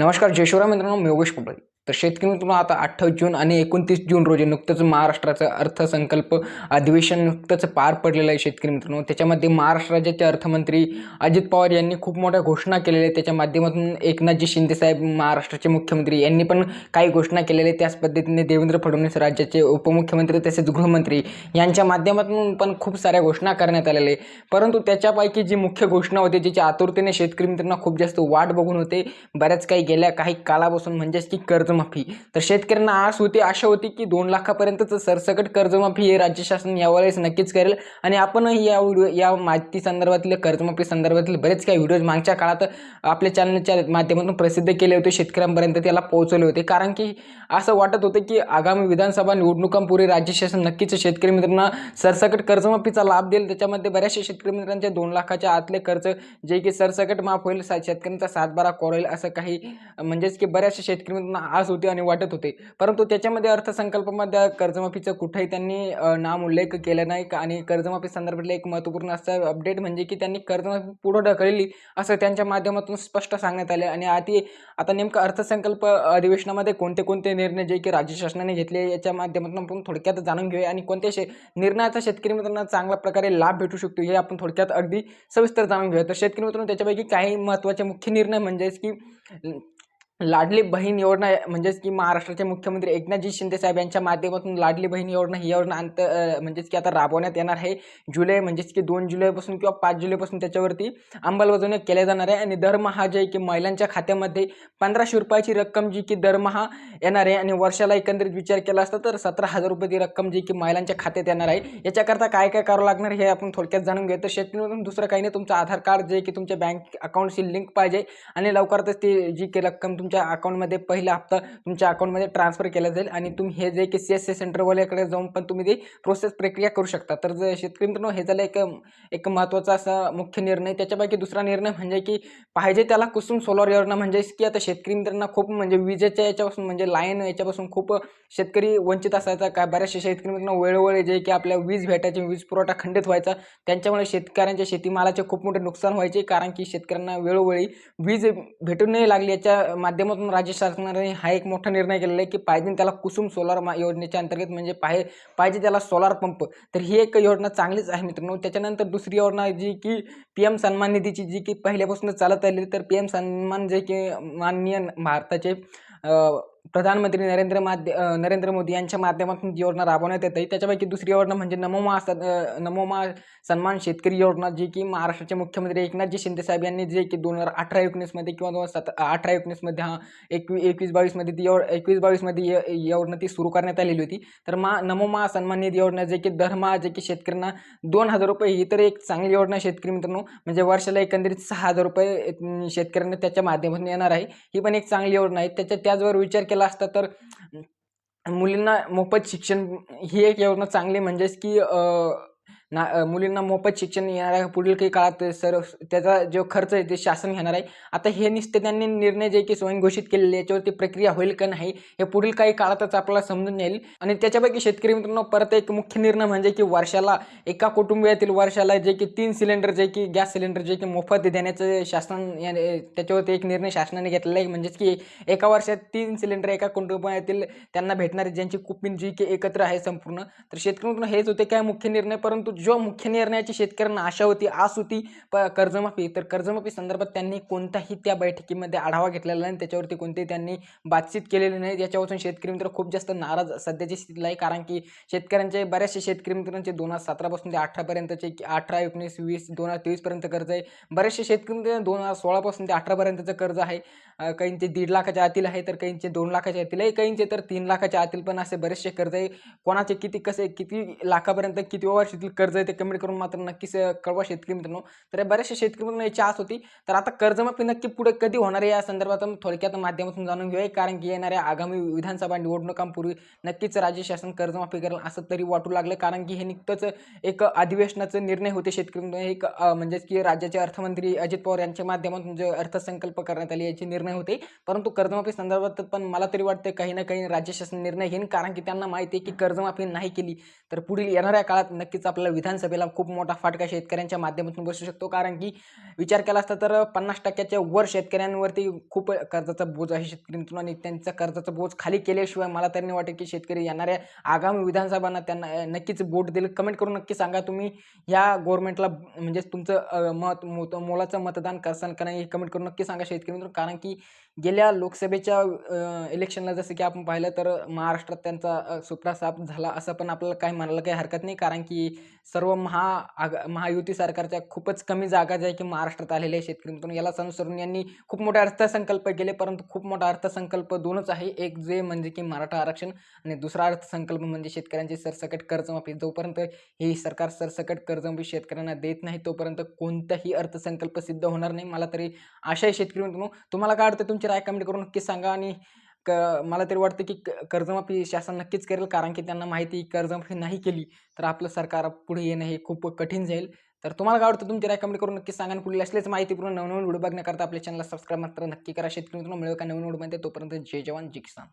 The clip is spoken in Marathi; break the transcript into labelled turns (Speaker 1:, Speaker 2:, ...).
Speaker 1: नमस्कार जय शिवराय मित्रांनो मी योगेश कुबळे. तर शेतकरी मित्रांनो आता अठ्ठावीस जून आणि एकोणतीस जून रोजी नुकतंच महाराष्ट्राचं अर्थसंकल्प अधिवेशन नुकतंच पार पडलेलं आहे शेतकरी मित्रांनो. त्याच्यामध्ये महाराष्ट्र राज्याचे अर्थमंत्री अजित पवार यांनी खूप मोठ्या घोषणा केलेल्या आहेत. त्याच्या माध्यमातून एकनाथजी शिंदे साहेब महाराष्ट्राचे मुख्यमंत्री यांनी पण काही घोषणा केलेल्या आहेत. त्याच पद्धतीने देवेंद्र फडणवीस राज्याचे उपमुख्यमंत्री तसेच गृहमंत्री यांच्या माध्यमातून पण खूप साऱ्या घोषणा करण्यात आलेल्या आहे परंतु त्याच्यापैकी जी मुख्य घोषणा होती ज्याची आतुरतेने शेतकरी मित्रांना खूप जास्त वाट बघून होते बऱ्याच काही गेल्या काही काळापासून म्हणजेच की कर्जमाफी. तर शेतकऱ्यांना आस होती आशा होती की दोन लाखापर्यंतचं सरसकट कर्जमाफी हे राज्य शासन यावेळेस नक्कीच करेल. आणि आपणही या व्हिडिओ या माहिती संदर्भातले कर्जमाफी संदर्भातले बरेच काही व्हिडिओज मागच्या काळात आपल्या चॅनलच्या माध्यमातून प्रसिद्ध केले होते शेतकऱ्यांपर्यंत त्याला पोहोचवले होते. कारण की असं वाटत होतं की आगामी विधानसभा निवडणुकांपूर्वी राज्य शासन नक्कीच शेतकरी मित्रांना सरसकट कर्जमाफीचा लाभ देईल. त्याच्यामध्ये बऱ्याचशा शेतकरी मित्रांचे दोन लाखाच्या आतले कर्ज जे की सरसकट माफ होईल शेतकऱ्यांचा सातबारा कोरेल असं काही म्हणजेच की बऱ्याचशा शेतकरी मित्रांना आस होती आणि वाटत होते. परंतु त्याच्यामध्ये अर्थसंकल्पामध्ये कर्जमाफीचं कुठेही त्यांनी नाम उल्लेख केला नाही आणि कर्जमाफी संदर्भातलं एक महत्त्वपूर्ण असं अपडेट म्हणजे की त्यांनी कर्जमाफी पुढं ढकलली असं त्यांच्या माध्यमातून स्पष्ट सांगण्यात आले आणि आधी आता नेमकं अर्थसंकल्प अधिवेशनामध्ये कोणते कोणते निर्णय जे की राज्य शासनाने घेतले याच्या माध्यमातून आपण थोडक्यात जाणून घेऊया आणि कोणत्या शे निर्णयाचा शेतकरी मित्रांना चांगल्या प्रकारे लाभ भेटू शकतो हे आपण थोडक्यात अगदी सविस्तर जाणून घेऊया. तर शेतकरी मित्रांनो त्याच्यापैकी काही महत्त्वाचे मुख्य निर्णय म्हणजेच की लाडली बहीण योजना म्हणजेच की महाराष्ट्राचे मुख्यमंत्री एकनाथजी शिंदे साहेब यांच्या माध्यमातून लाडली बहीण योजना ही योजना अंत म्हणजेच की आता राबवण्यात येणार आहे. जुलै म्हणजेच की दोन जुलैपासून किंवा पाच जुलैपासून त्याच्यावरती अंमलबजावणी केल्या जाणार आहे आणि दरमहा जे आहे की महिलांच्या खात्यामध्ये पंधराशे रुपयाची रक्कम जी की दरमहा येणार आहे आणि वर्षाला एकंदरीत विचार केला असता तर सतरा हजार रुपये ती रक्कम जी की महिलांच्या खात्यात येणार आहे. याच्याकरता काय काय करावं लागणार हे आपण थोडक्यात जाणून घेऊ तर शेतकऱ्यांकडून दुसरं काही नाही. तुमचं आधार कार्ड जे की तुमच्या बँक अकाउंटशी लिंक पाहिजे आणि लवकरच ती जी की रक्कम तुमच्या अकाउंटमध्ये पहिला हप्ता तुमच्या अकाउंटमध्ये ट्रान्सफर केला जाईल आणि तुम्ही हे जे की सी एस सी सेंटरवाल्याकडे जाऊन पण तुम्ही ते प्रोसेस प्रक्रिया करू शकता. तर जे शेतकरी मित्रांनो हे झालं एक एक महत्त्वाचा असा मुख्य निर्णय. त्याच्यापैकी दुसरा निर्णय म्हणजे की पाहिजे त्याला कुसुम सोलर योजना म्हणजे की आता शेतकरी मित्रांना खूप म्हणजे विजेच्या याच्यापासून म्हणजे लाईन याच्यापासून खूप शेतकरी वंचित असायचा. काय बऱ्याचशा शेतकरी मित्रांना वेळोवेळी जे की आपल्या वीज भेटायची वीज पुरवठा खंडित व्हायचा. त्यांच्यामुळे शेतकऱ्यांच्या शेतीमालाचे खूप मोठे नुकसान व्हायचे. कारण की शेतकऱ्यांना वेळोवेळी वीज भेटू नाही लागली याच्या माध्यम माध्यमातून राज्य शासनाने हा एक मोठा निर्णय केलेला आहे की पाहिजे त्याला कुसुम सोलार मा योजनेच्या अंतर्गत म्हणजे पाहिजे पाहिजे त्याला सोलार पंप तर ही एक योजना चांगलीच आहे मित्रांनो. त्याच्यानंतर दुसरी योजना जी की पी एम सन्मान निधीची जी की पहिल्यापासून चालत आलेली तर पी एम सन्मान जे की माननीय भारताचे प्रधानमंत्री नरेंद्र माध्य नरेंद्र मोदी यांच्या माध्यमातून योजना राबवण्यात येत आहे त्याच्यापैकी दुसरी योजना म्हणजे नमोमा नमोमा सन्मान शेतकरी योजना जी की महाराष्ट्राचे मुख्यमंत्री एकनाथजी शिंदे साहेब यांनी जे की दोन हजार अठरा एकोणीसमध्ये किंवा दोन हजार सत अठरा एकोणीसमध्ये हा एकवी एकवीस बावीसमध्ये ती योड एकवीस बावीसमध्ये य- योजना ती सुरू करण्यात आलेली होती. तर मा नमोमा सन्मान निधी योजना जे की दरमहा जे की शेतकऱ्यांना दोन हजार रुपये ही तर एक चांगली योजना शेतकरी मित्रांनो. म्हणजे वर्षाला एकंदरीत सहा हजार रुपये शेतकऱ्यांना त्याच्या माध्यमातून येणार आहे. ही पण एक चांगली योजना आहे. त्याच्या त्याचवर विचार केला असता तर मुलींना मोफत शिक्षण ही एक योजना चांगली म्हणजेच की ना मुलींना मोफत शिक्षण येणार आहे. पुढील काही काळात सर त्याचा जो खर्च आहे ते शासन घेणार आहे. आता हे नुसते त्यांनी निर्णय जे की स्वयंघोषित केलेले याच्यावरती प्रक्रिया होईल का नाही हे पुढील काही काळातच आपल्याला समजून येईल. आणि त्याच्यापैकी शेतकरी मित्रांनो परत एक मुख्य निर्णय म्हणजे की वर्षाला एका कुटुंबियातील वर्षाला जे की तीन सिलेंडर जे की गॅस सिलेंडर जे की मोफत देण्याचं शासन त्याच्यावरती एक निर्णय शासनाने घेतलेला आहे. म्हणजेच की एका वर्षात तीन सिलेंडर एका कुटुंबातील त्यांना भेटणारे ज्यांची कुपिन जी की एकत्र आहे संपूर्ण. तर शेतकरी मित्रांनो हेच होते काय मुख्य निर्णय. परंतु जो मुख्य निर्णयाची शेतकऱ्यांना आशा होती आस होती प कर्जमाफी. तर कर्जमाफी संदर्भात त्यांनी कोणताही त्या बैठकीमध्ये आढावा घेतलेला नाही. त्याच्यावरती कोणतेही त्यांनी बातचीत केलेली नाही. याच्यापासून शेतकरी मित्र खूप जास्त नाराज सध्याची स्थितीला आहे कारण की शेतकऱ्यांचे बऱ्याचशे शेतकरी मित्रांचे दोन हजार सतरापासून ते अठरापर्यंतचे अठरा एकोणीस वीस दोन हजार तेवीसपर्यंत कर्ज आहे. बरेचसे शेतकरी मित्र दोन हजार सोळापासून ते अठरापर्यंतचं कर्ज आहे. काहींचे दीड लाखाच्या आतील आहे तर काहींचे दोन लाखाच्या आतील आहे काहींचे तर तीन लाखाच्या आतील पण असे बरेचसे कर्ज आहे. कोणाचे किती कसे किती लाखापर्यंत किती वर्षातील कर्ज आहे ते कमेंट करून मात्र नक्कीच कळवा शेतकरी मित्रांनो. तर या बऱ्याचशा शेतकरी याची आस होती. तर आता कर्जमाफी नक्की पुढे कधी होणार आहे? या संदर्भात थोडक्यात माध्यमातून जाणून घेऊया. कारण की येणाऱ्या आगामी विधानसभा निवडणुकांपूर्वी नक्कीच राज्य शासन कर्जमाफी करेल असं तरी वाटू लागलं. कारण की हे नुकतंच एक अधिवेशनाचं निर्णय होते शेतकरी मित्रांनो. एक म्हणजेच की राज्याचे अर्थमंत्री अजित पवार यांच्या माध्यमातून जे अर्थसंकल्प करण्यात आले याचे निर्णय होते. परंतु कर्जमाफी संदर्भात पण मला तरी वाटतं काही ना काही राज्य शासन निर्णय घेईन. कारण की त्यांना माहिती आहे की कर्जमाफी नाही केली तर पुढील येणाऱ्या काळात नक्कीच आपल्याला विधानसभेला खूप मोठा फाटका शेतकऱ्यांच्या माध्यमातून बसू शकतो. कारण की विचार केला असता तर पन्नास टक्क्याच्या वर शेतकऱ्यांवरती खूप कर्जाचा बोज आहे शेतकऱ्यांतून आणि त्यांचा कर्जाचा बोज खाली केल्याशिवाय मला तरी नाही की शेतकरी येणाऱ्या आगामी विधानसभांना त्यांना नक्कीच बोट देईल. कमेंट करून नक्की सांगा तुम्ही या गव्हर्नमेंटला म्हणजे तुमचं मत मोलाचं मतदान करसाल का नाही हे कमेंट करून नक्की सांगा शेतकरी कारण की गेल्या लोकसभेच्या इलेक्शनला जसं की आपण पाहिलं तर महाराष्ट्रात त्यांचा अ, सुपडा साफ झाला असं पण आपल्याला काही म्हणायला काही हरकत नाही. कारण की सर्व महा आग महायुती सरकारच्या खूपच कमी जागा ज्या की महाराष्ट्रात आलेल्या आहे शेतकरी मित्रांनो. याला अनुसरून यांनी खूप मोठे अर्थसंकल्प केले. परंतु खूप मोठा अर्थसंकल्प दोनच आहे. एक जे म्हणजे की मराठा आरक्षण आणि दुसरा अर्थसंकल्प म्हणजे शेतकऱ्यांची सरसकट कर्जमाफी. जोपर्यंत हे सरकार सरसकट कर्जमाफी शेतकऱ्यांना देत नाही तोपर्यंत कोणताही अर्थसंकल्प सिद्ध होणार नाही. मला तरी आशा आहे शेतकरी मित्रांनो. तुम्हाला काय वाटतं? तर राय कमेंट करून नक्की सांगा आणि क मला तरी वाटतं की क कर्जमाफी शासन नक्कीच करेल कारण की त्यांना माहिती कर्जमाफी नाही केली तर आपलं सरकार पुढे येणं हे खूप कठीण जाईल. तर तुम्हाला काय वाटतं? तुमची राय कमेंट करून नक्की सांगा आणि पुढील असलेच माहितीपूर्ण नवनवीन व्हिडिओ बघण्याकरता आपल्या चॅनलला सबस्क्राईब मात्र नक्की करा. शेतकरी मित्रांनो मिळेल का नवीन व्हिडिओमध्ये? तोपर्यंत जय जवान जय किसान.